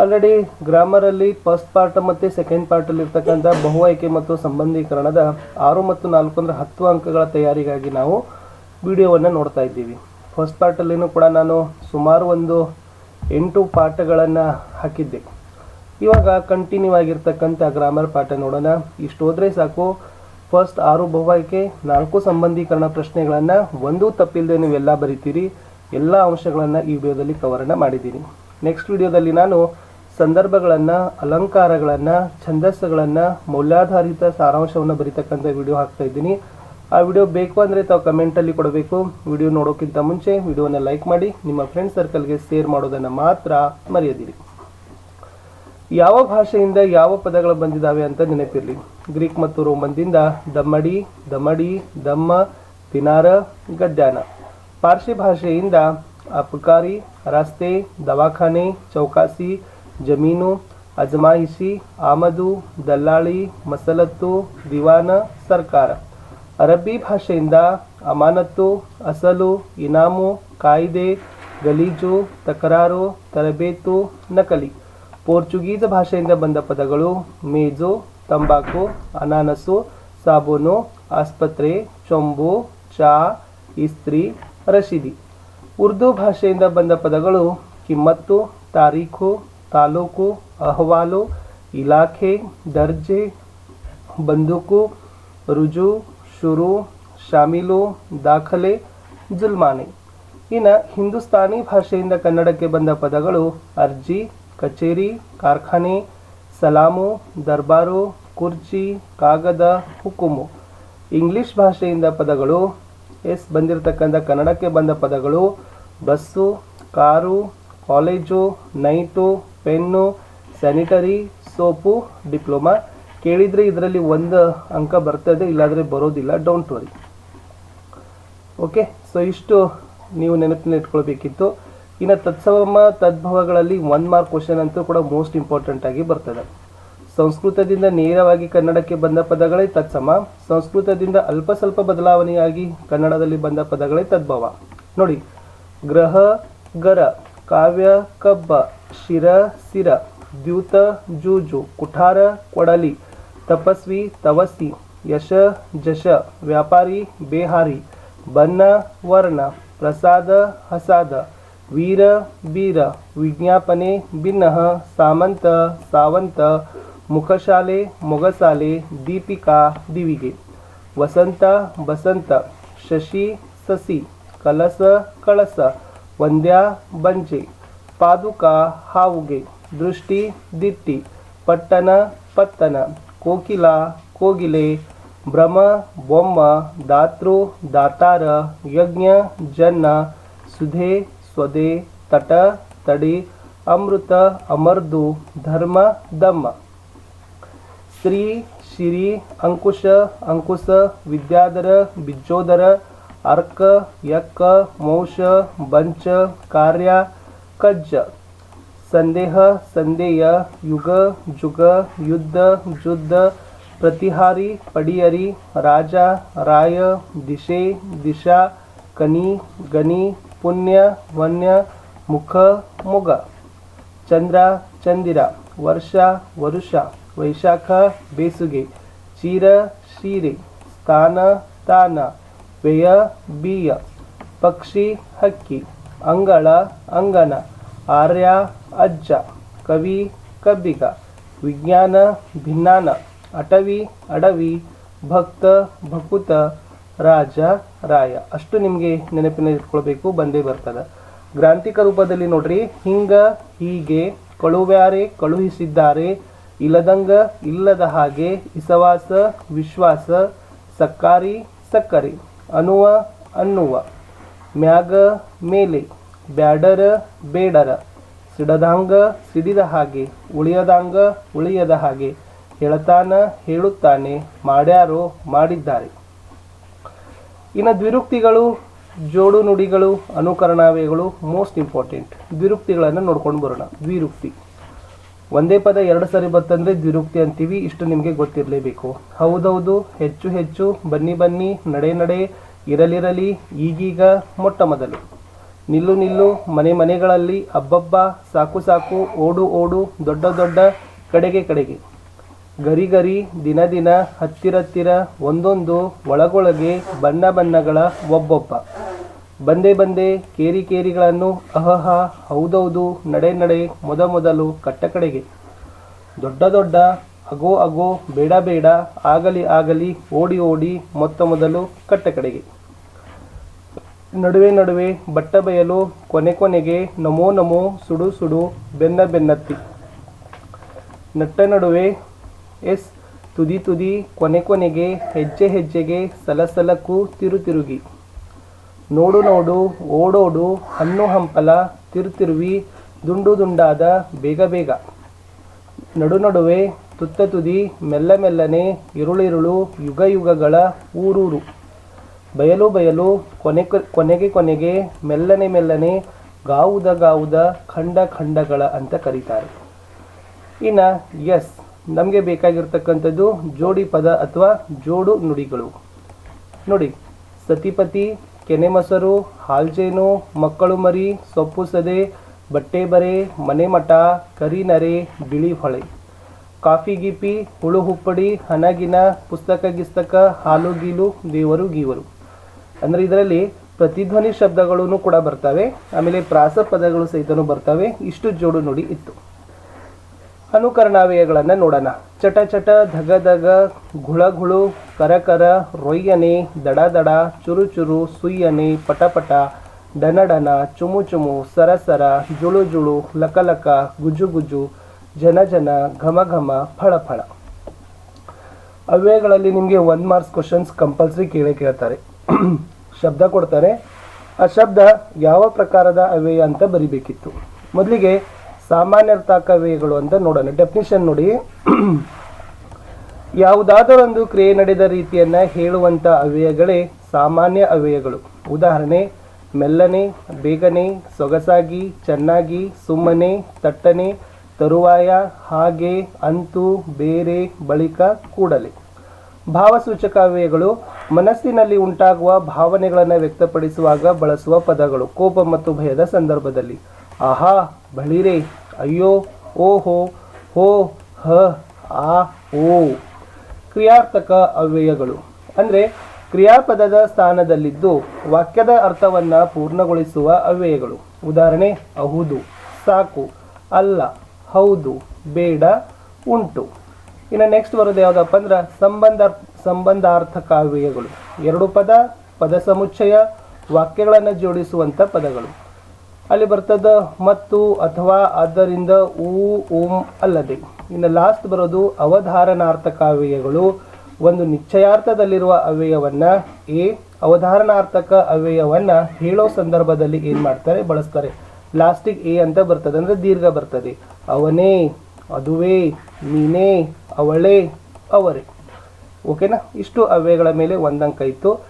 Already ಗ್ರಾಮರಲ್ಲಿ first part ಮತ್ತು second ಪಾರ್ಟಲ್ಲಿ ಇರ್ತಕ್ಕಂಥ ಬಹು ಆಯ್ಕೆ ಮತ್ತು ಸಂಬಂಧೀಕರಣದ ಆರು ಮತ್ತು ನಾಲ್ಕು ಅಂದರೆ ಹತ್ತು ಅಂಕಗಳ ತಯಾರಿಗಾಗಿ ನಾವು ವಿಡಿಯೋವನ್ನು ನೋಡ್ತಾ ಇದ್ದೀವಿ. ಫಸ್ಟ್ ಪಾರ್ಟಲ್ಲಿನೂ ಕೂಡ ನಾನು ಸುಮಾರು ಒಂದು ಎಂಟು ಪಾಠಗಳನ್ನು ಹಾಕಿದ್ದೆ. ಇವಾಗ ಕಂಟಿನ್ಯೂ ಆಗಿರ್ತಕ್ಕಂಥ ಗ್ರಾಮರ್ ಪಾಠ ನೋಡೋಣ. ಇಷ್ಟು ಹೋದರೆ ಸಾಕು. ಫಸ್ಟ್ ಆರು ಬಹುಆಯ್ಕೆ ನಾಲ್ಕು ಸಂಬಂಧೀಕರಣ ಪ್ರಶ್ನೆಗಳನ್ನು ಒಂದೂ ತಪ್ಪಿಲ್ಲದೆ ನೀವೆಲ್ಲ ಬರೀತೀರಿ. ಎಲ್ಲ ಅಂಶಗಳನ್ನು ಈ ವಿಡಿಯೋದಲ್ಲಿ ಕವರನ್ನು ಮಾಡಿದ್ದೀನಿ ನೆಕ್ಸ್ಟ್ ವಿಡಿಯೋದಲ್ಲಿ ನಾನು ಸಂದರ್ಭಗಳನ್ನು, ಅಲಂಕಾರಗಳನ್ನು, ಛಂದಸ್ಸುಗಳನ್ನು, ಮೌಲ್ಯಾಧಾರಿತ ಸಾರಾಂಶವನ್ನು ಬರೀತಕ್ಕಂಥ ವಿಡಿಯೋ ಹಾಕ್ತಾ ಇದ್ದೀನಿ. ಆ ವಿಡಿಯೋ ಬೇಕು ಅಂದರೆ ತಾವು ಕಮೆಂಟಲ್ಲಿ ಕೊಡಬೇಕು. ವಿಡಿಯೋ ನೋಡೋಕ್ಕಿಂತ ಮುಂಚೆ ವಿಡಿಯೋನ ಲೈಕ್ ಮಾಡಿ, ನಿಮ್ಮ ಫ್ರೆಂಡ್ ಸರ್ಕಲ್ಗೆ ಶೇರ್ ಮಾಡೋದನ್ನು ಮಾತ್ರ ಮರೆಯದಿರಿ. ಯಾವ ಭಾಷೆಯಿಂದ ಯಾವ ಪದಗಳು ಬಂದಿದ್ದಾವೆ ಅಂತ ನೆನಪಿರಲಿ. ಗ್ರೀಕ್ ಮತ್ತು ರೋಮನ್ದಿಂದ ದಮ್ಮಡಿ ದಮಡಿ ದಮ್ಮ, ತಿನಾರ ಗದ್ಯಾನ ಪಾರ್ಸಿ ಭಾಷೆಯಿಂದ ಅಪಕಾರಿ, ರಸ್ತೆ, ದವಾಖಾನೆ, ಚೌಕಾಸಿ ಜಮೀನು ಅಜಮಾಯಿಷಿ ಆಮದು, ದಲ್ಲಾಳಿ, ಮಸಲತ್ತು, ದಿವಾನ, ಸರ್ಕಾರ. ಅರಬ್ಬಿ ಭಾಷೆಯಿಂದ ಅಮಾನತ್ತು, ಅಸಲು, ಇನಾಮು, ಕಾಯ್ದೆ, ಗಲೀಜು, ತಕರಾರು, ತರಬೇತು, ನಕಲಿ. ಪೋರ್ಚುಗೀಸ್ ಭಾಷೆಯಿಂದ ಬಂದ ಪದಗಳು ಮೇಜು, ತಂಬಾಕು, ಅನಾನಸು, ಸಾಬೂನು, ಆಸ್ಪತ್ರೆ, ಚೊಂಬು, ಚಾ, ಇಸ್ತ್ರಿ, ರಶೀದಿ. ಉರ್ದು ಭಾಷೆಯಿಂದ ಬಂದ ಪದಗಳು ಕಿಮ್ಮತ್ತು, ತಾರೀಖು ತಾಲೂಕು, ಅಹವಾಲು, ಇಲಾಖೆ, ದರ್ಜೆ, ಬಂದೂಕು, ರುಜು, ಶುರು, ಶಾಮೀಲು, ದಾಖಲೆ, ಜುಲ್ಮಾನೆ. ಇನ್ನು ಹಿಂದೂಸ್ತಾನಿ ಭಾಷೆಯಿಂದ ಕನ್ನಡಕ್ಕೆ ಬಂದ ಪದಗಳು ಅರ್ಜಿ, ಕಚೇರಿ, ಕಾರ್ಖಾನೆ, ಸಲಾಮು, ದರ್ಬಾರು, ಕುರ್ಚಿ, ಕಾಗದ, ಹುಕುಮು. ಇಂಗ್ಲಿಷ್ ಭಾಷೆಯಿಂದ ಪದಗಳು ಎಸ್ ಬಂದಿರತಕ್ಕಂಥ ಕನ್ನಡಕ್ಕೆ ಬಂದ ಪದಗಳು bus, car, college, night pen, sanitary, soap, diploma. ಕೇಳಿದರೆ ಇದರಲ್ಲಿ ಒಂದು ಅಂಕ ಬರ್ತದೆ, ಇಲ್ಲಾದರೆ ಬರೋದಿಲ್ಲ ಡೋಂಟ್ ವರಿ ಓಕೆ ಸೊ ಇಷ್ಟು ನೀವು ನೆನಪಿನ ಇಟ್ಕೊಳ್ಬೇಕಿತ್ತು. ಇನ್ನು ತತ್ಸಮ ತದ್ಭವಗಳಲ್ಲಿ ಒನ್ ಮಾರ್ಕ್ ಕ್ವಶನ್ ಅಂತೂ ಕೂಡ ಮೋಸ್ಟ್ ಇಂಪಾರ್ಟೆಂಟ್ ಆಗಿ ಬರ್ತದೆ. ಸಂಸ್ಕೃತದಿಂದ ನೇರವಾಗಿ ಕನ್ನಡಕ್ಕೆ ಬಂದ ಪದಗಳೇ ತತ್ಸಮ. ಸಂಸ್ಕೃತದಿಂದ ಅಲ್ಪ ಸ್ವಲ್ಪ ಬದಲಾವಣೆಯಾಗಿ ಕನ್ನಡದಲ್ಲಿ ಬಂದ ಪದಗಳೇ ತದ್ಭವ. ನೋಡಿ, ಗ್ರಹ, ಗರ. काव्य कब्ब शिर सिर द्यूत जूजू कुठार कोडली तपस्वी तवसी यश जश व्यापारी बेहारी बन्न वर्ण प्रसाद हसाद वीर बीर विज्ञापने बिन्ह सामंत सावंत मुखशाले मोगसाले दीपिका दिविगे वसंत बसंत शशी ससी कलस कळस ವಂದ್ಯ ಬಂಜೆ ಪಾದುಕ, ಹಾವುಗೆ, ದೃಷ್ಟಿ, ದಿಟ್ಟಿ, ಪಟ್ಟಣ, ಪತ್ತನ, ಕೋಕಿಲ, ಕೋಗಿಲೆ, ಭ್ರಮ, ಬೊಮ್ಮ ದಾತೃ ದಾತಾರ ಯಜ್ಞ, ಜನ್ನ, ಸುಧೆ ಸ್ವದೆ ತಟ, ತಡಿ, ಅಮೃತ, ಅಮರ್ದು, ಧರ್ಮ, ದಮ್ಮ. ಸ್ತ್ರೀ, ಶಿರಿ, ಅಂಕುಶ ಅಂಕುಶ ವಿದ್ಯಾಧರ ಬಿಜ್ಜೋದರ अर्क यक मोश बंच कार्या कज्ज। संदेह संदेय युग जुग युद्ध जुद्ध प्रतिहारी पडियरी राजा राय दिशे दिशा कनी गनी पुण्य वन्य मुख मुग। चंद्रा चंदिरा वर्षा वरुषा वैशाख बेसुगे चिर शिरे स्थान ताना। ವ್ಯಯ ಬೀಯ, ಪಕ್ಷಿ, ಹಕ್ಕಿ, ಅಂಗಳ, ಅಂಗನ, ಆರ್ಯ, ಅಜ್ಜ, ಕವಿ, ಕಬ್ಬಿಗ, ವಿಜ್ಞಾನ, ಭಿನ್ನಾನ, ಅಟವಿ, ಅಡವಿ, ಭಕ್ತ, ಭಕುತ, ರಾಜ, ರಾಯ. ಅಷ್ಟು ನಿಮಗೆ ನೆನಪಿನ ಇಟ್ಕೊಳ್ಬೇಕು, ಬಂದೇ ಬರ್ತದೆ. ಗ್ರಾಂಥಿಕ ರೂಪದಲ್ಲಿ ನೋಡ್ರಿ, ಹಿಂಗ, ಹೀಗೆ, ಕಳುವ್ಯಾರೆ, ಕಳುಹಿಸಿದ್ದಾರೆ, ಇಲ್ಲದಂಗ, ಇಲ್ಲದ ಹಾಗೆ, ಇಸವಾಸ, ವಿಶ್ವಾಸ, ಸಕ್ಕಾರಿ, ಸಕ್ಕರೆ. ಅನ್ನುವ ಅನ್ನುವ. ಮ್ಯಾಗ ಮೇಲೆ, ಬ್ಯಾಡರ, ಬೇಡರ. ಸಿಡದಾಂಗ, ಸಿಡಿದ ಹಾಗೆ. ಉಳಿಯದಾಂಗ, ಉಳಿಯದ ಹಾಗೆ. ಹೇಳ್ತಾನ, ಹೇಳುತ್ತಾನೆ, ಮಾಡ್ಯಾರೋ, ಮಾಡಿದ್ದಾರೆ. ಇನ್ನು ದ್ವಿರುಕ್ತಿಗಳು, ಜೋಡು ನುಡಿಗಳು ಅನುಕರಣಾವಯಗಳು ಮೋಸ್ಟ್ ಇಂಪಾರ್ಟೆಂಟ್ ದ್ವಿರುಕ್ತಿಗಳನ್ನು ನೋಡ್ಕೊಂಡು ಬರೋಣ. ದ್ವಿರುಕ್ತಿ. ಒಂದೇ ಪದ ಎರಡು ಸರಿ ಬರ್ತಂದ್ರೆ ದ್ವಿರುಕ್ತಿ ಅಂತೀವಿ, ಇಷ್ಟು ನಿಮಗೆ ಗೊತ್ತಿರಲೇಬೇಕು. ಹೌದೌದು, ಹೆಚ್ಚು ಹೆಚ್ಚು, ಬನ್ನಿ ಬನ್ನಿ, ನಡೆ ನಡೆ, ಇರಲಿರಲಿ, ಈಗೀಗ ಮೊಟ್ಟ ಮೊದಲು. ನಿಲ್ಲು ನಿಲ್ಲು, ಮನೆ ಮನೆಗಳಲ್ಲಿ ಅಬ್ಬಬ್ಬ ಸಾಕು ಸಾಕು, ಓಡು ಓಡು, ದೊಡ್ಡ ದೊಡ್ಡ, ಕಡೆಗೆ ಕಡೆಗೆ. ಗರಿ ಗರಿ, ದಿನ ದಿನ ಹತ್ತಿರತ್ತಿರ ಒಂದೊಂದು, ಒಳಗೊಳಗೆ, ಬಣ್ಣ ಬಣ್ಣಗಳ ಒಬ್ಬೊಬ್ಬ. ಬಂದೆ ಬಂದೆ ಕೇರಿ ಕೇರಿಗಳನ್ನು ಅಹಹ ಹೌದೌದು ನಡೆ ನಡೆ ಮೊದ ಮೊದಲು ಕಟ್ಟ ಕಡೆಗೆ. ದೊಡ್ಡ ದೊಡ್ಡ ಅಗೋ ಅಗೋ ಬೇಡ ಬೇಡ ಆಗಲಿ ಆಗಲಿ ಓಡಿ ಓಡಿ ಮೊತ್ತ ಮೊದಲು ಕಟ್ಟ ಕಡೆಗೆ. ನಡುವೆ ನಡುವೆ ಬಟ್ಟ ಬಯಲು ಕೊನೆ ಕೊನೆಗೆ ನಮೋ ನಮೋ ಸುಡು ಸುಡು ಬೆನ್ನ ಬೆನ್ನತ್ತಿ. ನಟ್ಟ ನಡುವೆ ಎಸ್ ತುದಿ ತುದಿ ಕೊನೆ ಕೊನೆಗೆ ಹೆಜ್ಜೆ ಹೆಜ್ಜೆಗೆ ಸಲಸಲಕ್ಕೂ ತಿರು ತಿರುಗಿ. ನೋಡು ನೋಡು ಓಡೋಡು, ಹಣ್ಣು ಹಂಪಲ, ತಿರುತಿರುವಿ, ದುಂಡು ದುಂಡಾದ ಬೇಗ ಬೇಗ. ನಡು ನಡುವೆ ತುತ್ತ ತುದಿ, ಮೆಲ್ಲ ಮೆಲ್ಲನೆ ಇರುಳಿರುಳು ಯುಗ ಯುಗಗಳ ಊರೂರು. ಬಯಲು ಬಯಲು, ಕೊನೆ ಕೊನೆಗೆ ಕೊನೆಗೆ, ಮೆಲ್ಲನೆ ಮೆಲ್ಲನೆ, ಗಾವುದ ಗಾವುದ, ಖಂಡ ಖಂಡಗಳ ಅಂತ ಕರೀತಾರೆ. ಇನ್ನು ಎಸ್, ನಮಗೆ ಬೇಕಾಗಿರ್ತಕ್ಕಂಥದ್ದು ಜೋಡಿ ಪದ ಅಥವಾ ಜೋಡು ನುಡಿಗಳು. ನೋಡಿ, ಸತಿಪತಿ ಕೆನೆ ಮೊಸರು ಹಾಲ್ಜೇನು, ಮಕ್ಕಳು ಮರಿ, ಸೊಪ್ಪು ಸದೆ, ಬಟ್ಟೆ ಬರೆ, ಮನೆ ಮಠ, ಕರಿ ನರೆ, ಬಿಳಿ ಹೊಳೆ. ಕಾಫಿ ಗಿಪಿ, ಹುಳು ಹುಪ್ಪಡಿ ಹನಗಿನ ಪುಸ್ತಕ ಗಿಸ್ತಕ, ಹಾಲು ಗೀಲು, ದೇವರು ಗೀವರು. ಅಂದರೆ ಇದರಲ್ಲಿ ಪ್ರತಿಧ್ವನಿ ಶಬ್ದಗಳೂ ಕೂಡ ಬರ್ತವೆ. ಆಮೇಲೆ ಪ್ರಾಸ ಪದಗಳು ಸಹಿತನೂ ಬರ್ತವೆ. ಇಷ್ಟು ಜೋಡು ನುಡಿ ಇತ್ತು. ಅನುಕರಣಾವ್ಯಯಗಳನ್ನು ನೋಡೋಣ. ಚಟ ಚಟ, ಧಗ ಧಗ ಘುಳ ಘುಳು ಕರ ಕರ, ರೊಯ್ಯನೆ, ದಡ ದಡ, ಚುರು ಚುರು, ಸುಯ್ಯನೆ ಪಟಪಟ ಡನಡನ ಡನ ಡನ, ಚುಮು ಚುಮು ಸರಸರ ಸರ, ಜುಳು ಜುಳು ಲಕಲಕ ಲಕ, ಗುಜು ಗುಜು, ಜನ ಜನ, ಘಮ ಘಮ, ಫಳ ಫಳ. ಅವ್ಯಯಗಳಲ್ಲಿ ನಿಮಗೆ ಒನ್ ಮಾರ್ಕ್ಸ್ ಕ್ವಶನ್ಸ್ ಕಂಪಲ್ಸರಿ ಕೇಳೇ ಕೇಳ್ತಾರೆ. ಶಬ್ದ ಕೊಡ್ತಾರೆ. ಆ ಶಬ್ದ ಯಾವ ಪ್ರಕಾರದ ಅವ್ಯಯ ಅಂತ ಬರಿಬೇಕಿತ್ತು. ಮೊದಲಿಗೆ ಸಾಮಾನ್ಯರ್ಥಕ ಅವ್ಯಯಗಳು ಅಂತ ನೋಡೋಣ. ಡೆಫಿನಿಷನ್ ನೋಡಿ. ಯಾವುದಾದರೊಂದು ಕ್ರಿಯೆ ನಡೆದ ರೀತಿಯನ್ನ ಹೇಳುವಂತ ಅವ್ಯಯಗಳೇ ಸಾಮಾನ್ಯ ಅವ್ಯಯಗಳು ಉದಾಹರಣೆ, ಮೆಲ್ಲನೆ, ಬೇಗನೆ, ಸೊಗಸಾಗಿ, ಚೆನ್ನಾಗಿ, ಸುಮ್ಮನೆ, ತಟ್ಟನೆ, ತರುವಾಯ, ಹಾಗೆ, ಅಂತೂ, ಬೇರೆ, ಬಳಿಕ, ಕೂಡಲೇ. ಭಾವಸೂಚಕ ಅವ್ಯಯಗಳು ಮನಸ್ಸಿನಲ್ಲಿ ಉಂಟಾಗುವ ಭಾವನೆಗಳನ್ನು ವ್ಯಕ್ತಪಡಿಸುವಾಗ ಬಳಸುವ ಪದಗಳು, ಕೋಪ ಮತ್ತು ಭಯದ ಸಂದರ್ಭದಲ್ಲಿ. ಆಹಾ, ಬಳಿರೆ, ಅಯ್ಯೋ, ಓಹೋ, ಹೋ, ಹ, ಆ, ಓ. ಕ್ರಿಯಾರ್ಥಕ ಅವ್ಯಯಗಳು. ಅಂದರೆ, ಕ್ರಿಯಾಪದದ ಸ್ಥಾನದಲ್ಲಿದ್ದು ವಾಕ್ಯದ ಅರ್ಥವನ್ನು ಪೂರ್ಣಗೊಳಿಸುವ ಅವ್ಯಯಗಳು. ಉದಾಹರಣೆ ಹೌದು ಸಾಕು, ಅಲ್ಲ, ಹೌದು, ಬೇಡ, ಉಂಟು. ಇನ್ನು ನೆಕ್ಸ್ಟ್ ಬರೋದು ಯಾವುದಪ್ಪ ಅಂದ್ರೆ ಸಂಬಂಧ ಸಂಬಂಧಾರ್ಥಕ ಅವ್ಯಯಗಳು ಎರಡು ಪದ ಪದ ಸಮುಚ್ಚಯ, ವಾಕ್ಯಗಳನ್ನು ಜೋಡಿಸುವಂಥ ಪದಗಳು. ಅಲ್ಲಿ ಬರ್ತದ ಮತ್ತು ಅಥವಾ ಆದ್ದರಿಂದ ಊ ಓಂ ಅಲ್ಲದೆ. ಇನ್ನು ಲಾಸ್ಟ್ ಬರೋದು ಅವಧಾರಣಾರ್ಥಕ ಅವ್ಯಯಗಳು ಒಂದು ನಿಶ್ಚಯಾರ್ಥದಲ್ಲಿರುವ ಅವ್ಯಯವನ್ನು, ಎ, ಅವಧಾರಣಾರ್ಥಕ ಅವ್ಯಯವನ್ನು ಹೇಳೋ ಸಂದರ್ಭದಲ್ಲಿ ಏನು ಮಾಡ್ತಾರೆ? ಬಳಸ್ತಾರೆ. ಲಾಸ್ಟಿಗೆ ಎ ಅಂತ ಬರ್ತದೆ ಅಂದ್ರೆ ದೀರ್ಘ ಬರ್ತದೆ. ಅವನೇ, ಅದುವೇ, ನೀನೇ, ಅವಳೇ, ಅವರೇ. ಓಕೆನಾ ಇಷ್ಟು ಅವ್ಯಯಗಳ ಮೇಲೆ ಒಂದಂಕ ಇತ್ತು.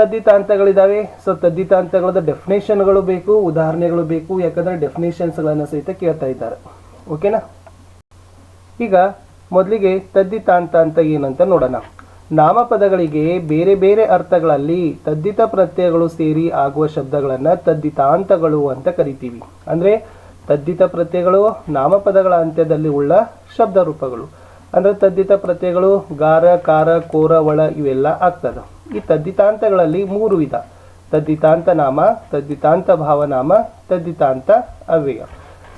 ತದ್ದಿತಾಂತಗಳಿದಾವೆ ಸೊ ತದ್ದಿತಾಂತಗಳದ ಡೆಫಿನೇಷನ್ಗಳು ಬೇಕು, ಉದಾಹರಣೆಗಳು ಬೇಕು. ಯಾಕಂದ್ರೆ ಡೆಫಿನೇಷನ್ಸ್ಗಳನ್ನು ಸಹಿತ ಕೇಳ್ತಾ ಇದ್ದಾರೆ. ಓಕೆನಾ ಈಗ ಮೊದಲಿಗೆ ತದ್ದಿತಾಂತ ಅಂತ ಏನಂತ ನೋಡೋಣ. ನಾಮಪದಗಳಿಗೆ ಬೇರೆ ಬೇರೆ ಅರ್ಥಗಳಲ್ಲಿ ತದ್ದಿತ ಪ್ರತ್ಯಯಗಳು ಸೇರಿ ಆಗುವ ಶಬ್ದಗಳನ್ನು ತದ್ದಿತಾಂತಗಳು ಅಂತ ಕರಿತೀವಿ. ಅಂದ್ರೆ ತದ್ದಿತ ಪ್ರತ್ಯಯಗಳು ನಾಮಪದಗಳ ಅಂತ್ಯದಲ್ಲಿ ಉಳ್ಳ ಶಬ್ದ ರೂಪಗಳು. ಅಂದ್ರೆ ತದ್ದಿತ ಪ್ರತ್ಯಯಗಳು ಗಾರ, ಕಾರ, ಕೋರ ಒಳ ಇವೆಲ್ಲ ಆಗ್ತದೆ. ಈ ತದ್ದಿತಾಂತಗಳಲ್ಲಿ ಮೂರು ವಿಧ. ತದ್ದಿತಾಂತ ನಾಮ, ತದ್ದಿತಾಂತ ಭಾವನಾಮ, ತದ್ದಿತಾಂತ ಅವ್ಯಯ.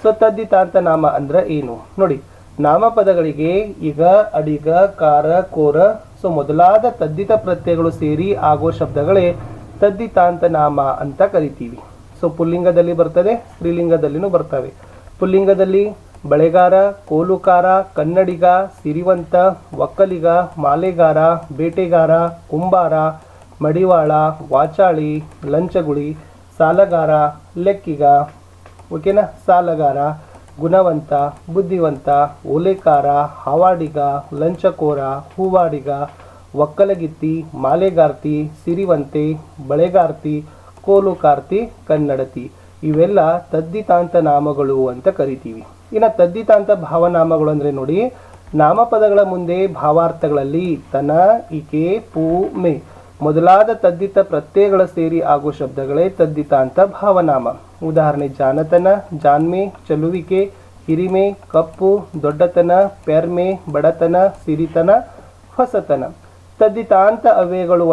ಸೊ ತದ್ದಿತಾಂತ ನಾಮ ಅಂದ್ರೆ ಏನು? ನೋಡಿ ನಾಮಪದಗಳಿಗೆ ಈಗ, ಅಡಿಗ, ಕಾರ, ಕೋರ ಸೊ ಮೊದಲಾದ ತದ್ದಿತ ಪ್ರತ್ಯಯಗಳು ಸೇರಿ ಆಗೋ ಶಬ್ದಗಳೇ ತದ್ದಿತಾಂತ ನಾಮ ಅಂತ ಕರಿತೀವಿ. ಸೊ ಪುಲ್ಲಿಂಗದಲ್ಲಿ ಬರ್ತದೆ, ಸ್ತ್ರೀಲಿಂಗದಲ್ಲಿನೂ ಬರ್ತವೆ. ಪುಲ್ಲಿಂಗದಲ್ಲಿ ಬಳೆಗಾರ, ಕೋಲುಕಾರ, ಕನ್ನಡಿಗ, ಸಿರಿವಂತ, ಒಕ್ಕಲಿಗ, ಮಾಲೆಗಾರ, ಬೇಟೆಗಾರ, ಕುಂಬಾರ, ಮಡಿವಾಳ, ವಾಚಾಳಿ ಲಂಚಗುಳಿ ಸಾಲಗಾರ, ಲೆಕ್ಕಿಗ ಓಕೆನಾ ಸಾಲಗಾರ, ಗುಣವಂತ, ಬುದ್ಧಿವಂತ, ಓಲೆಕಾರ, ಹಾವಾಡಿಗ, ಲಂಚಕೋರ, ಹೂವಾಡಿಗ, ಒಕ್ಕಲಗಿತ್ತಿ, ಮಾಲೆಗಾರ್ತಿ, ಸಿರಿವಂತೆ, ಬಳೆಗಾರ್ತಿ, ಕೋಲುಕಾರ್ತಿ, ಕನ್ನಡತಿ. ಇವೆಲ್ಲ ತದ್ದಿತಾಂತ ನಾಮಗಳು ಅಂತ ಕರಿತೀವಿ. ಇನ್ನು ತದ್ದಿತಾಂತ ಭಾವನಾಮಗಳು ಅಂದ್ರೆ ನೋಡಿ, ನಾಮಪದಗಳ ಮುಂದೆ ಭಾವಾರ್ಥಗಳಲ್ಲಿ ತನ, ಇಕೆ, ಪೂ, ಮೆ. ಮೊದಲಾದ ತದ್ದಿತ ಪ್ರತ್ಯಯಗಳ ಸೇರಿ ಆಗುವ ಶಬ್ದಗಳೇ ತದ್ದಿತ ಅಂತ ಭಾವನಾಮ. ಉದಾಹರಣೆ, ಜಾನತನ, ಜಾನ್ಮೆ, ಚಲುವಿಕೆ, ಹಿರಿಮೆ, ಕಪ್ಪು, ದೊಡ್ಡತನ ಪೆರ್ಮೆ ಬಡತನ, ಸಿರಿತನ, ಹೊಸತನ. ತದ್ದಿತಾಂತ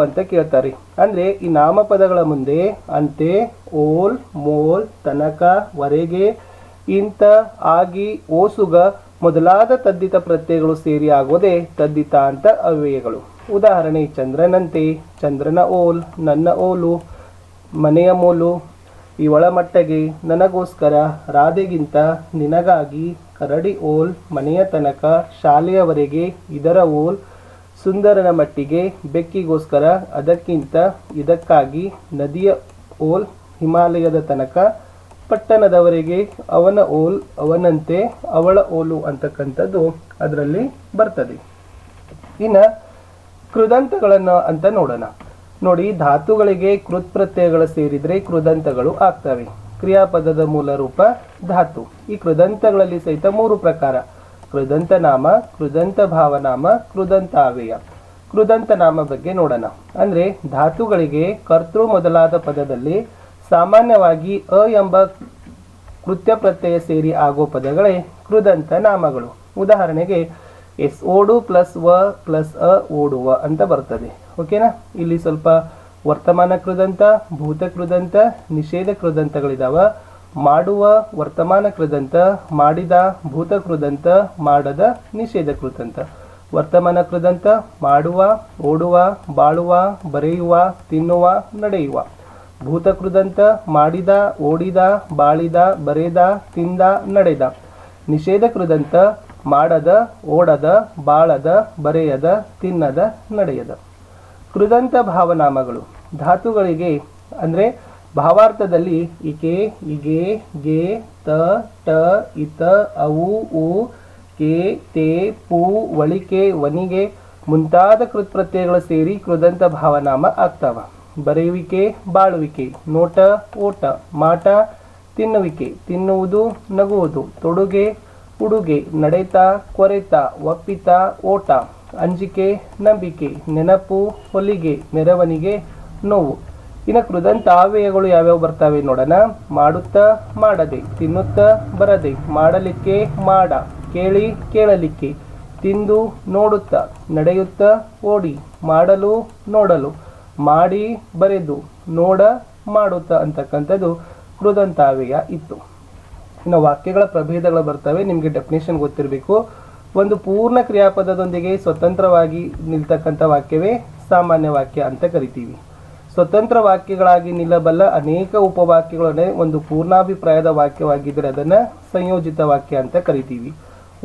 ಅಂತ ಕೇಳ್ತಾರೆ. ಅಂದ್ರೆ ಈ ನಾಮಪದಗಳ ಮುಂದೆ ಅಂತೆ, ಓಲ್, ಮೋಲ್, ತನಕ, ವರೆಗೆ ಇಂತ ಆಗಿ ಓಸುಗ ಮೊದಲಾದ ತದ್ದಿತ ಪ್ರತ್ಯಯಗಳು ಸೇರಿ ಆಗೋದೇ ತದ್ದಿತಾಂತ ಅವ್ಯಯಗಳು. ಉದಾಹರಣೆ, ಚಂದ್ರನಂತೆ, ಚಂದ್ರನ ಓಲ್, ನನ್ನ ಓಲು, ಮನೆಯ ಮೋಲು, ಇವಳ ಮಟ್ಟಗೆ ನನಗೋಸ್ಕರ ರಾಧೆಗಿಂತ ನಿನಗಾಗಿ ಕರಡಿ ಓಲ್, ಮನೆಯ ತನಕ ಶಾಲೆಯವರೆಗೆ ಇದರ ಓಲ್, ಸುಂದರನ ಮಟ್ಟಿಗೆ ಬೆಕ್ಕಿಗೋಸ್ಕರ ಅದಕ್ಕಿಂತ ಇದಕ್ಕಾಗಿ ನದಿಯ ಓಲ್, ಹಿಮಾಲಯದ ತನಕ ಪಟ್ಟಣದವರೆಗೆ ಅವನ ಓಲ್ ಅವನಂತೆ ಅವಳ ಓಲು ಅಂತಕ್ಕಂಥದ್ದು ಅದರಲ್ಲಿ ಬರ್ತದೆ. ಇನ್ನು ಕೃದಂತಗಳನ್ನು ಅಂತ ನೋಡೋಣ. ನೋಡಿ, ಧಾತುಗಳಿಗೆ ಕೃತ್ ಪ್ರತ್ಯಯಗಳು ಸೇರಿದರೆ ಕೃದಂತಗಳು ಆಗ್ತವೆ. ಕ್ರಿಯಾಪದದ ಮೂಲ ರೂಪ ಧಾತು. ಈ ಕೃದಂತಗಳಲ್ಲಿ ಸಹಿತ ಮೂರು ಪ್ರಕಾರ. ಕೃದಂತ ನಾಮ, ಕೃದಂತ ಭಾವನಾಮ, ಕೃದಂತ ನಾಮ ಬಗ್ಗೆ ನೋಡೋಣ. ಅಂದ್ರೆ ಧಾತುಗಳಿಗೆ ಕರ್ತೃ ಮೊದಲಾದ ಪದದಲ್ಲಿ ಸಾಮಾನ್ಯವಾಗಿ ಅ ಎಂಬ ಕೃತ್ಯ ಪ್ರತ್ಯಯ ಸೇರಿ ಆಗೋ ಪದಗಳೇ ಕೃದಂತ ನಾಮಗಳು. ಉದಾಹರಣೆಗೆ, ಎಸ್ ಓಡು ಪ್ಲಸ್ ವ ಪ್ಲಸ್ ಅ ಓಡುವ ಅಂತ ಬರ್ತದೆ. ಓಕೆನಾ? ಇಲ್ಲಿ ಸ್ವಲ್ಪ ವರ್ತಮಾನ ಕೃದಂತ, ಭೂತ ಕೃದಂತ, ನಿಷೇಧ ಕೃದಂತಗಳಿದಾವ. ಮಾಡುವ ವರ್ತಮಾನ ಕೃದಂತ, ಮಾಡಿದ ಭೂತ ಕೃದಂತ, ಮಾಡದ ನಿಷೇಧ ಕೃದಂತ. ವರ್ತಮಾನ ಕೃದಂತ, ಮಾಡುವ, ಓಡುವ, ಬಾಳುವ, ಬರೆಯುವ, ತಿನ್ನುವ, ನಡೆಯುವ. ಭೂತ ಕೃದಂತ ಮಾಡಿದ, ಓಡಿದ, ಬಾಳಿದ, ಬರೆದ, ತಿಂದ, ನಡೆದ. ನಿಷೇಧ ಕೃದಂತ ಮಾಡದ, ಓಡದ, ಬಾಳದ, ಬರೆಯದ, ತಿನ್ನದ, ನಡೆಯದ. ಕೃದಂತ ಭಾವನಾಮಗಳು. ಧಾತುಗಳಿಗೆ, ಅಂದರೆ ಭಾವಾರ್ಥದಲ್ಲಿ ಇಕೆ ಇಗೆ ಗೆ, ತ, ಟ, ಇತ, ಅವು, ಉ, ಕೆ, ತೇ, ಪೂ ವಳಿಕೆ ವನಿಗೆ ಮುಂತಾದ ಕೃತ್ ಪ್ರತ್ಯಯಗಳು ಸೇರಿ ಕೃದಂತ ಭಾವನಾಮ ಆಗ್ತಾವ. ಬರೆಯುವಿಕೆ, ಬಾಳುವಿಕೆ, ನೋಟ, ಓಟ, ಮಾಟ, ತಿನ್ನುವಿಕೆ, ತಿನ್ನುವುದು, ನಗುವುದು, ತೊಡುಗೆ, ಉಡುಗೆ, ನಡೆತ, ಕೊರೆತ, ಒಪ್ಪಿತ, ಓಟ, ಅಂಜಿಕೆ, ನಂಬಿಕೆ, ನೆನಪು, ಹೊಲಿಗೆ, ಮೆರವಣಿಗೆ, ನೋವು. ಇನ್ನು ಕೃದಂತಾವ್ಯಯಗಳು ಯಾವ್ಯಾವ ಬರ್ತವೆ ನೋಡೋಣ. ಮಾಡುತ್ತಾ, ಮಾಡದೆ, ತಿನ್ನುತ್ತಾ, ಬರದೆ, ಮಾಡಲಿಕ್ಕೆ, ಮಾಡ, ಕೇಳಿ, ಕೇಳಲಿಕ್ಕೆ, ತಿಂದು, ನೋಡುತ್ತಾ, ನಡೆಯುತ್ತಾ, ಓಡಿ, ಮಾಡಲು, ನೋಡಲು. ಮಾಡಿ ಬರೆದು ನೋಡ ಮಾಡುತ್ತ ಅಂತಕ್ಕಂಥದ್ದು ಕೃದಂತಾವ್ಯಯ ಇತ್ತು. ಇನ್ನು ವಾಕ್ಯಗಳ ಪ್ರಭೇದಗಳು ಬರ್ತವೆ, ನಿಮಗೆ ಡೆಫಿನೇಷನ್ ಗೊತ್ತಿರಬೇಕು. ಒಂದು ಪೂರ್ಣ ಕ್ರಿಯಾಪದದೊಂದಿಗೆ ಸ್ವತಂತ್ರವಾಗಿ ನಿಲ್ತಕ್ಕಂಥ ವಾಕ್ಯವೇ ಸಾಮಾನ್ಯ ವಾಕ್ಯ ಅಂತ ಕರಿತೀವಿ. ಸ್ವತಂತ್ರ ವಾಕ್ಯಗಳಾಗಿ ನಿಲ್ಲಬಲ್ಲ ಅನೇಕ ಉಪವಾಕ್ಯಗಳನ್ನೇ ಒಂದು ಪೂರ್ಣಾಭಿಪ್ರಾಯದ ವಾಕ್ಯವಾಗಿದ್ದರೆ ಅದನ್ನು ಸಂಯೋಜಿತ ವಾಕ್ಯ ಅಂತ ಕರಿತೀವಿ.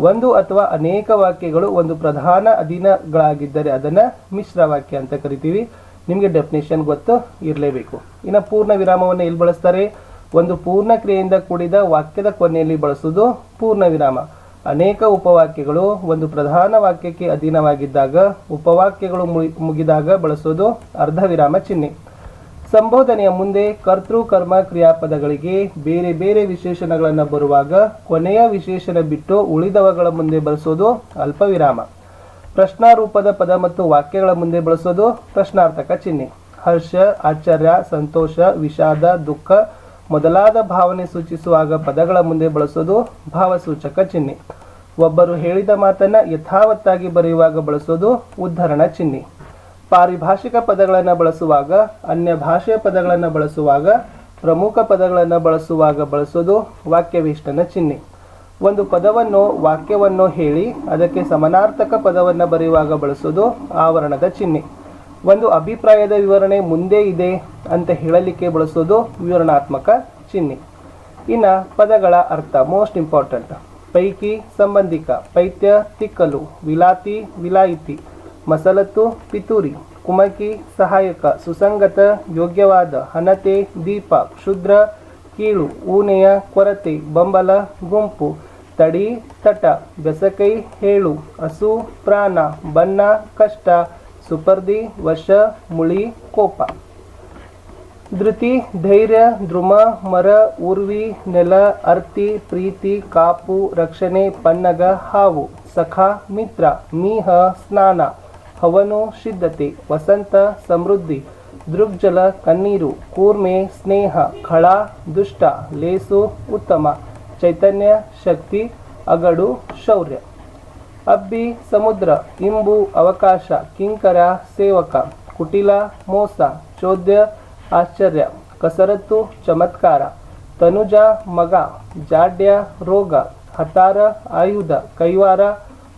ಒಂದು ಅಥವಾ ಅನೇಕ ವಾಕ್ಯಗಳು ಒಂದು ಪ್ರಧಾನ ಅಧೀನಗಳಾಗಿದ್ದರೆ ಅದನ್ನು ಮಿಶ್ರ ವಾಕ್ಯ ಅಂತ ಕರಿತೀವಿ. ನಿಮಗೆ ಡೆಫಿನೇಷನ್ ಗೊತ್ತು, ಇರಲೇಬೇಕು. ಇನ್ನು ಪೂರ್ಣ ವಿರಾಮವನ್ನು ಎಲ್ಲಿ ಬಳಸ್ತಾರೆ? ಒಂದು ಪೂರ್ಣ ಕ್ರಿಯೆಯಿಂದ ಕೂಡಿದ ವಾಕ್ಯದ ಕೊನೆಯಲ್ಲಿ ಬಳಸೋದು ಪೂರ್ಣ ವಿರಾಮ. ಅನೇಕ ಉಪವಾಕ್ಯಗಳು ಒಂದು ಪ್ರಧಾನ ವಾಕ್ಯಕ್ಕೆ ಅಧೀನವಾಗಿದ್ದಾಗ, ಉಪವಾಕ್ಯಗಳು ಮುಗಿ- ಮುಗಿದಾಗ ಬಳಸೋದು ಅರ್ಧ ವಿರಾಮ ಚಿಹ್ನೆ. ಸಂಬೋಧನೆಯ ಮುಂದೆ ಕರ್ತೃ, ಕರ್ಮ, ಕ್ರಿಯಾಪದಗಳಿಗೆ ಬೇರೆ ಬೇರೆ ವಿಶೇಷಣಗಳನ್ನು ಬರುವಾಗ ಕೊನೆಯ ವಿಶೇಷಣ ಬಿಟ್ಟು ಉಳಿದವಗಳ ಮುಂದೆ ಬಳಸೋದು ಅಲ್ಪ ವಿರಾಮ. ಪ್ರಶ್ನಾರೂಪದ ಪದ ಮತ್ತು ವಾಕ್ಯಗಳ ಮುಂದೆ ಬಳಸೋದು ಪ್ರಶ್ನಾರ್ಥಕ ಚಿಹ್ನೆ. ಹರ್ಷ, ಆಶ್ಚರ್ಯ, ಸಂತೋಷ, ವಿಷಾದ, ದುಃಖ ಮೊದಲಾದ ಭಾವನೆ ಸೂಚಿಸುವಾಗ ಪದಗಳ ಮುಂದೆ ಬಳಸೋದು ಭಾವಸೂಚಕ ಚಿಹ್ನೆ. ಒಬ್ಬರು ಹೇಳಿದ ಮಾತನ್ನ ಯಥಾವತ್ತಾಗಿ ಬರೆಯುವಾಗ ಬಳಸೋದು ಉದ್ಧರಣ ಚಿಹ್ನೆ. ಪಾರಿಭಾಷಿಕ ಪದಗಳನ್ನು ಬಳಸುವಾಗ, ಅನ್ಯ ಭಾಷೆಯ ಪದಗಳನ್ನು ಬಳಸುವಾಗ, ಪ್ರಮುಖ ಪದಗಳನ್ನು ಬಳಸುವಾಗ ಬಳಸೋದು ವಾಕ್ಯವೇಷ್ಟನ ಚಿಹ್ನೆ. ಒಂದು ಪದವನ್ನು, ವಾಕ್ಯವನ್ನು ಹೇಳಿ ಅದಕ್ಕೆ ಸಮನಾರ್ಥಕ ಪದವನ್ನು ಬರೆಯುವಾಗ ಬಳಸೋದು ಆವರಣದ ಚಿಹ್ನೆ. ಒಂದು ಅಭಿಪ್ರಾಯದ ವಿವರಣೆ ಮುಂದೆ ಇದೆ ಅಂತ ಹೇಳಲಿಕ್ಕೆ ಬಳಸೋದು ವಿವರಣಾತ್ಮಕ ಚಿಹ್ನೆ. ಇನ್ನು ಪದಗಳ ಅರ್ಥ ಮೋಸ್ಟ್ ಇಂಪಾರ್ಟೆಂಟ್ ಪೈಕಿ, ಸಂಬಂಧಿಕ, ಪೈತ್ಯ, ತಿಕ್ಕಲು, ವಿಲಾತಿ, ವಿಲಾಯಿತಿ, ಮಸಲತ್ತು, ಪಿತೂರಿ, ಕುಮಕಿ, ಸಹಾಯಕ, ಸುಸಂಗತ, ಯೋಗ್ಯವಾದ, ಹನತೆ, ದೀಪ ಕ್ಷುದ್ರ ಕೀಳು, ಊನೆಯ ಕೊರತೆ, ಬಂಬಲ, ಗುಂಪು, ತಡಿ, ತಟ, ಬೆಸಕೈ, ಹೇಳು, ಹಸು, ಪ್ರಾಣ, ಬಣ್ಣ, ಕಷ್ಟ, ಸುಪರ್ದಿ, ವಶ, ಮುಳಿ, ಕೋಪ. ಧೃತಿ, ಧೈರ್ಯ, ದ್ರುಮ, ಮರ, ಉರ್ವಿ, ನೆಲ, ಅರ್ತಿ, ಪ್ರೀತಿ, ಕಾಪು, ರಕ್ಷಣೆ, ಪನ್ನಗ, ಹಾವು, ಸಖ, ಮಿತ್ರ, ಮೀಹ, ಸ್ನಾನ, ಹವನು ಸಿದ್ಧತೆ ವಸಂತ, ಸಮೃದ್ಧಿ. ದೃಗ್ಜಲ ಕಣ್ಣೀರು, ಕೂರ್ಮೆ ಸ್ನೇಹ, ಖಳ, ದುಷ್ಟ, ಲೇಸು, ಉತ್ತಮ, ಚೈತನ್ಯ, ಶಕ್ತಿ, ಅಗಡು, ಶೌರ್ಯ. ಅಬ್ಬಿ, ಸಮುದ್ರ, ಇಂಬು, ಅವಕಾಶ, ಕಿಂಕರ, ಸೇವಕ, ಕುಟಿಲ, ಮೋಸ, ಚೋದ್ಯ, ಆಶ್ಚರ್ಯ, ಕಸರತ್ತು, ಚಮತ್ಕಾರ, ತನುಜ, ಮಗ, ಜಾಡ್ಯ, ರೋಗ, ಹತಾರ, ಆಯುಧ, ಕೈವಾರ,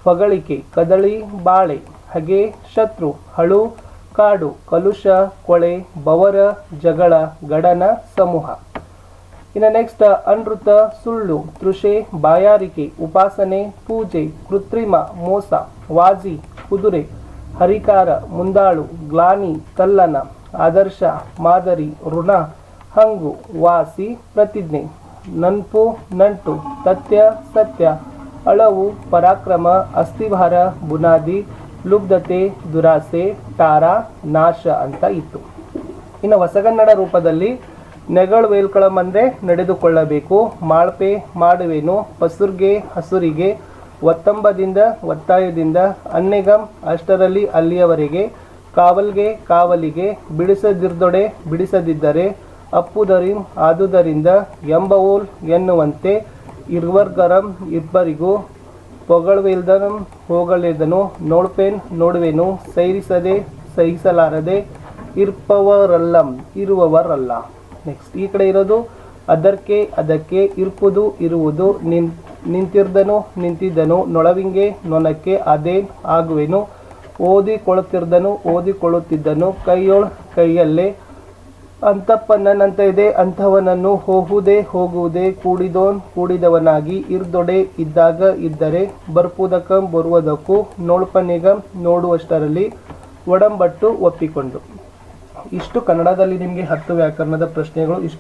ಹೊಗಳಿಕೆ, ಕದಳಿ, ಬಾಳೆ, ಹಗೆ, ಶತ್ರು, ಹಳು ಕಾಡು, ಕಲುಷ, ಕೊಳೆ, ಬವರ, ಜಗಳ, ಗಡನ ಸಮೂಹ. ಇನ್ನು ನೆಕ್ಸ್ಟ್ ಅನೃತ, ಸುಳ್ಳು, ತೃಷೆ, ಬಾಯಾರಿಕೆ, ಉಪಾಸನೆ, ಪೂಜೆ, ಕೃತ್ರಿಮ, ಮೋಸ, ವಾಜಿ, ಕುದುರೆ, ಹರಿಕಾರ, ಮುಂದಾಳು, ಗ್ಲಾನಿ, ತಲ್ಲನ, ಆದರ್ಶ, ಮಾದರಿ, ಋಣ, ಹಂಗು, ವಾಸಿ, ಪ್ರತಿಜ್ಞೆ, ನನ್ಪು, ನಂಟು ತತ್ಯ ಸತ್ಯ, ಅಳವು, ಪರಾಕ್ರಮ ಅಸ್ಥಿಭಾರ ಬುನಾದಿ ಲುಬ್ಧತೆ, ದುರಾಸೆ, ತಾರಾ, ನಾಶ ಅಂತ ಇತ್ತು. ಇನ್ನು ಹೊಸಗನ್ನಡ ರೂಪದಲ್ಲಿ ನೆಗಳು ವೇಲ್ಕಳಂ ಮಂದೆ ನಡೆದುಕೊಳ್ಳಬೇಕು. ಮಾಳ್ಪೆ, ಮಾಡುವೆನು, ಪಸುರ್ಗೆ, ಹಸುರಿಗೆ, ಒತ್ತಂಬದಿಂದ, ಒತ್ತಾಯದಿಂದ, ಅನ್ನೆಗಂ, ಅಷ್ಟರಲ್ಲಿ, ಅಲ್ಲಿಯವರೆಗೆ, ಕಾವಲ್ಗೆ, ಕಾವಲಿಗೆ, ಬಿಡಿಸದಿರ್ದೊಡೆ, ಬಿಡಿಸದಿದ್ದರೆ, ಅಪ್ಪುದರಿಂ, ಆದುದರಿಂದ, ಎಂಬವೋಲ್ ಎನ್ನುವಂತೆ, ಇರ್ವರ್ಗರಂ, ಇಬ್ಬರಿಗೂ ಪೊಗಳ್ವೆಲ್ದನು ಹೋಗಳೆದನು ನೋಡ್ಪೇನ್, ನೋಡುವೆನು. ಸೈರಿಸದೆ, ಸಹಿಸಲಾರದೆ ಇರ್ಪವರಲ್ಲಂ, ಇರುವವರಲ್ಲ. ನೆಕ್ಸ್ಟ್ ಈ ಕಡೆ ಇರೋದು ಅದಕ್ಕೆ ಅದಕ್ಕೆ, ಇರ್ಪುದು, ಇರುವುದು, ನಿನ್, ನಿಂತಿರ್ದನು, ನಿಂತಿದ್ದನು, ನೊಳವಿಂಗೆ, ನೊನಕ್ಕೆ, ಅದೇ ಆಗುವೆನು. ಓದಿಕೊಳ್ಳುತ್ತಿರ್ದನು, ಓದಿಕೊಳ್ಳುತ್ತಿದ್ದನು, ಕೈಯೊಳ, ಕೈಯಲ್ಲೇ ಅಂತಪ್ಪನಂತ ಇದೆ ಅಂಥವನನ್ನು ಹೋಗುವುದೇ ಹೋಗುವುದೇ ಕೂಡಿದೋನ್ ಕೂಡಿದವನಾಗಿ ಇರ್ದೊಡೆ ಇದ್ದಾಗ ಇದ್ದರೆ ಬರ್ಪುದಕಂ ಬರುವುದಕ್ಕೂ ನೋಳ್ಪನಿಗಂ ನೋಡುವಷ್ಟರಲ್ಲಿ ಒಡಂಬಟ್ಟು ಒಪ್ಪಿಕೊಂಡು. ಇಷ್ಟು ಕನ್ನಡದಲ್ಲಿ ನಿಮಗೆ ಹತ್ತು ವ್ಯಾಕರಣದ ಪ್ರಶ್ನೆಗಳು ಇಷ್ಟು